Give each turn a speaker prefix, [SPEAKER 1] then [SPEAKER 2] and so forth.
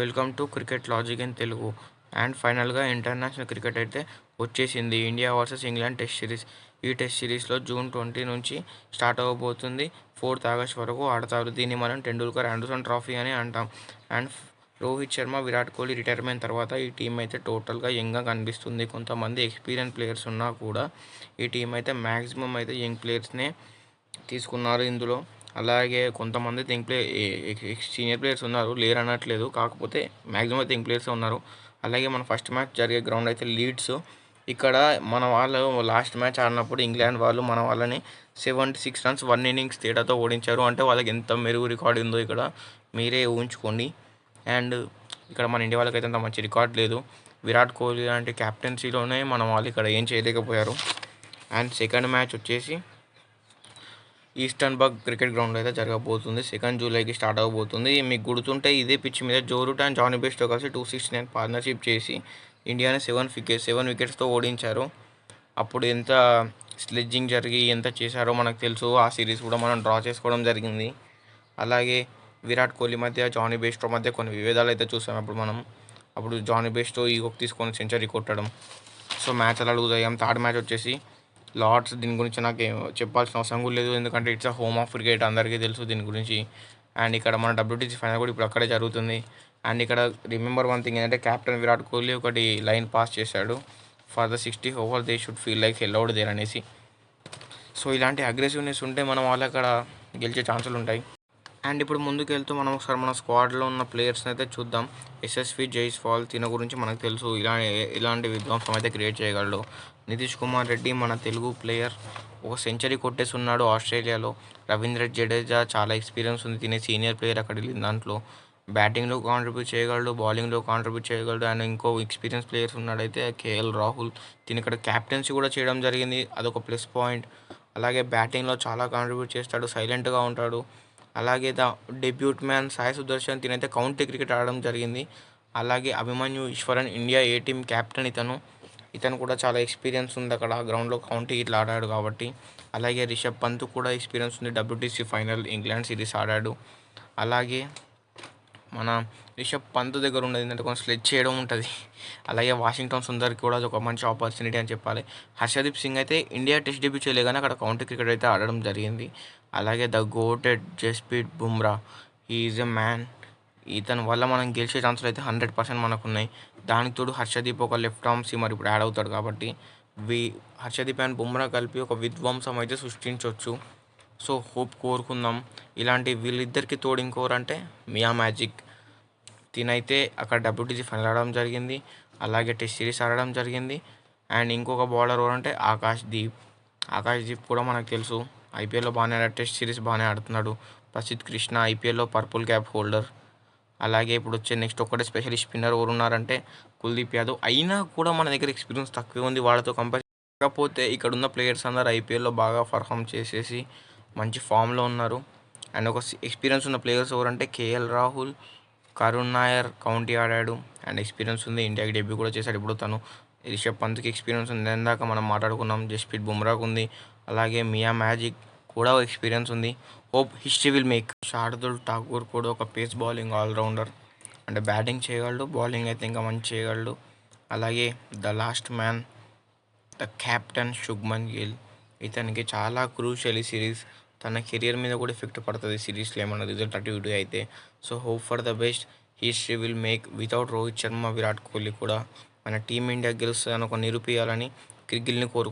[SPEAKER 1] Welcome to cricket logic in Telugu. And ఫైనల్గా international cricket అయితే వచ్చేసింది. India versus England test series. ఈ test సిరీస్లో జూన్ ట్వంటీ నుంచి స్టార్ట్ అవ్వబోతుంది. ఫోర్త్ ఆగస్ట్ వరకు ఆడతారు. దీన్ని మనం టెండూల్కర్ ఆండర్సన్ ట్రాఫీ అని అంటాం. అండ్ రోహిత్ శర్మ విరాట్ కోహ్లీ రిటైర్మెంట్ తర్వాత ఈ టీం అయితే టోటల్గా యంగ్గా కనిపిస్తుంది. కొంతమంది ఎక్స్పీరియన్స్ ప్లేయర్స్ ఉన్నా కూడా ఈ టీం అయితే మ్యాక్సిమం అయితే యంగ్ ప్లేయర్స్నే తీసుకున్నారు ఇందులో. అలాగే కొంతమంది థింక్ ప్లే సీనియర్ ప్లేయర్స్ ఉన్నారు లేరు అనట్లేదు కాకపోతే మ్యాక్సిమం అయితే ప్లేయర్స్ ఉన్నారు. అలాగే మన ఫస్ట్ మ్యాచ్ జరిగే గ్రౌండ్ అయితే లీడ్స్ ఇక్కడ మన వాళ్ళు లాస్ట్ మ్యాచ్ ఆడినప్పుడు ఇంగ్లాండ్ వాళ్ళు మన వాళ్ళని seventy six runs one innings తేడాతో ఓడించారు. అంటే వాళ్ళకి ఎంత మెరుగు రికార్డ్ ఉందో ఇక్కడ మీరే ఊహించుకోండి. అండ్ ఇక్కడ మన ఇండియా వాళ్ళకి అయితే అంత మంచి రికార్డ్ లేదు. విరాట్ కోహ్లీ లాంటి క్యాప్టెన్సీలోనే మన వాళ్ళు ఇక్కడ ఏం చేయలేకపోయారు. అండ్ సెకండ్ మ్యాచ్ వచ్చేసి ఈస్టర్న్ బర్గ్ క్రికెట్ గ్రౌండ్ అయితే జరగబోతుంది. సెకండ్ జూలైకి స్టార్ట్ అవ్వబోతుంది. మీకు గుర్తుంటే ఇదే పిచ్ మీద జోరూట్ అండ్ జానీ బెస్ట్తో కలిసి టూ సిక్స్టీ నైన్ పార్ట్నర్షిప్ చేసి ఇండియాని సెవెన్ వికెట్ సెవెన్ వికెట్స్తో ఓడించారు. అప్పుడు ఎంత స్లెడ్జింగ్ జరిగి ఎంత చేశారో మనకు తెలుసు. ఆ సిరీస్ కూడా మనం డ్రా చేసుకోవడం జరిగింది. అలాగే విరాట్ కోహ్లీ మధ్య జానీ బెస్టో మధ్య కొన్ని విభేదాలు అయితే చూసాం అప్పుడు మనం. అప్పుడు జానీ బెస్టో ఒక తీసుకొని సెంచరీ కొట్టడం. సో మ్యాచ్ అలా లూజ్ అయ్యాం. థర్డ్ మ్యాచ్ వచ్చేసి లార్డ్స్ దీని గురించి నాకు చెప్పాల్సిన అవసరం కూడా లేదు. ఎందుకంటే it's a home of cricket అందరికీ తెలుసు దీని గురించి. అండ్ ఇక్కడ మన డబ్ల్యూటీసీ ఫైనల్ కూడా ఇప్పుడు అక్కడే జరుగుతుంది. అండ్ ఇక్కడ రిమెంబర్ వన్ థింగ్ ఏంటంటే కెప్టెన్ విరాట్ కోహ్లీ ఒకటి లైన్ పాస్ చేశాడు. For the sixty over they should feel like hell out there అనేసి. సో ఇలాంటి అగ్రెసివ్నెస్ ఉంటే మనం వాళ్ళు అక్కడ గెలిచే ఛాన్సులు ఉంటాయి అండ్ ఇప్పుడు ముందుకు వెళ్తూ మనం ఒకసారి మన స్క్వాడ్లో ఉన్న ప్లేయర్స్ని అయితే చూద్దాం. ఎస్ఎస్వి జైస్వాల్ తిన గురించి మనకు తెలుసు. ఇలా ఇలాంటి విధ్వంసం అయితే క్రియేట్ చేయగలడు. నితీష్ కుమార్ రెడ్డి మన తెలుగు ప్లేయర్. ఒక సెంచరీ కొట్టేసి ఉన్నాడు ఆస్ట్రేలియాలో. రవీంద్ర జడేజా చాలా ఎక్స్పీరియన్స్ ఉంది. తినే సీనియర్ ప్లేయర్ అక్కడ వెళ్ళిన దాంట్లో. బ్యాటింగ్లో కాంట్రిబ్యూట్ చేయగలడు బౌలింగ్లో కాంట్రిబ్యూట్ చేయగలడు అండ్ ఇంకో ఎక్స్పీరియన్స్ ప్లేయర్స్ ఉన్నాడైతే కేఎల్ రాహుల్. దీని ఇక్కడ క్యాప్టెన్సీ కూడా చేయడం జరిగింది. అదొక ప్లస్ పాయింట్. అలాగే బ్యాటింగ్లో చాలా కాంట్రిబ్యూట్ చేస్తాడు. సైలెంట్గా ఉంటాడు. అలాగే the debut man Sai Sudharsan తినైతే county cricket ఆడడం జరిగింది. అలాగే Abhimanyu Easwaran India A team captain ఇతను. ఇతను కూడా చాలా ఎక్స్పీరియన్స్ ఉంది అక్కడ. గ్రౌండ్లో కౌంటీ ఇట్లా ఆడాడు కాబట్టి. అలాగే రిషబ్ పంత్ కూడా ఎక్స్పీరియన్స్ ఉంది. డబ్ల్యూటీసీ ఫైనల్ ఇంగ్లాండ్ సిరీస్ ఆడాడు. అలాగే మన రిషబ్ పంత్ దగ్గర ఉండేది ఏంటంటే కొంచెం స్లెచ్ చేయడం ఉంటుంది. అలాగే వాషింగ్టన్ సుందర్కి కూడా అది ఒక మంచి ఆపర్చునిటీ అని చెప్పాలి. హర్షదీప్ సింగ్ అయితే ఇండియా టెస్ట్ డెబ్యూ చేయలే కానీ అక్కడ కౌంటీ క్రికెట్ అయితే ఆడడం జరిగింది. అలాగే the goated Jasprit Bumrah is a man ఇతని వల్ల మనం గెలిచే ఛాన్సులు అయితే హండ్రెడ్ పర్సెంట్ మనకు ఉన్నాయి దానికి తోడు హర్షదీప్ ఒక లెఫ్ట్ ఆర్మ్ సీమర్ ఇప్పుడు యాడ్ అవుతాడు కాబట్టి వి హర్షదీప్ అండ్ బుమ్రా కలిపి ఒక విధ్వంసం అయితే సృష్టించవచ్చు సో హోప్ కోరుకుందాం. ఇలాంటి వీళ్ళిద్దరికి తోడు ఇంకోరు అంటే మియా మ్యాజిక్. తినైతే అక్కడ డబ్ల్యూటీజీ ఫైనల్ ఆడడం జరిగింది. అలాగే టెస్ట్ సిరీస్ ఆడడం జరిగింది. అండ్ ఇంకొక బౌలర్ ఎవరంటే ఆకాష్ దీప్. ఆకాష్ దీప్ కూడా మనకు తెలుసు. ఐపీఎల్లో బాగానే ఆడాడు టెస్ట్ సిరీస్ బాగానే ఆడుతున్నాడు. ప్రసిద్ధ్ కృష్ణ ఐపీఎల్లో పర్పుల్ క్యాప్ హోల్డర్. అలాగే ఇప్పుడు వచ్చే నెక్స్ట్ ఒక్కటే స్పెషల్ స్పిన్నర్ ఎవరు ఉన్నారంటే కుల్దీప్ యాదవ్. అయినా కూడా మన దగ్గర ఎక్స్పీరియన్స్ తక్కువ ఉంది. వాళ్ళతో కంపేర్ కాకపోతే ఇక్కడ ఉన్న ప్లేయర్స్ అందరు ఐపీఎల్లో బాగా పర్ఫామ్ చేసేసి మంచి ఫామ్లో ఉన్నారు. అండ్ ఒక ఎక్స్పీరియన్స్ ఉన్న ప్లేయర్స్ ఎవరంటే కేఎల్ రాహుల్ కరుణ్ నాయర్ కౌంటీ ఆడాడు. అండ్ ఎక్స్పీరియన్స్ ఉంది. ఇండియాకి డెబ్యూ కూడా చేశాడు ఇప్పుడు తను. రిషబ్ పంత్కి ఎక్స్పీరియన్స్ ఉంది. ఇందాక మనం మాట్లాడుకున్నాం. జస్ప్రీత్ బుమ్రాకు ఉంది. అలాగే మియా మ్యాజిక్ కూడా ఎక్స్పీరియన్స్ ఉంది. Hope history will make Shardul Thakur కూడా ఒక పేస్ బౌలింగ్ ఆల్రౌండర్. అంటే బ్యాటింగ్ చేయగలడు. బౌలింగ్ అయితే ఇంకా మంచి చేయగలడు. అలాగే the last man the captain Shubman Gill. ఇతనికి చాలా క్రూషియల్ ఈ సిరీస్ తన కెరియర్ మీద కూడా ఎఫెక్ట్ పడుతుంది సిరీస్లో ఏమైనా రిజల్ట్ అటు ఇటు అయితే. So hope for the best history will make without Rohit Sharma Virat Kohli కూడా మన టీమిండియా గెలుస్తుందని ఒక నిరూపించాలని గిల్ని కోరుకు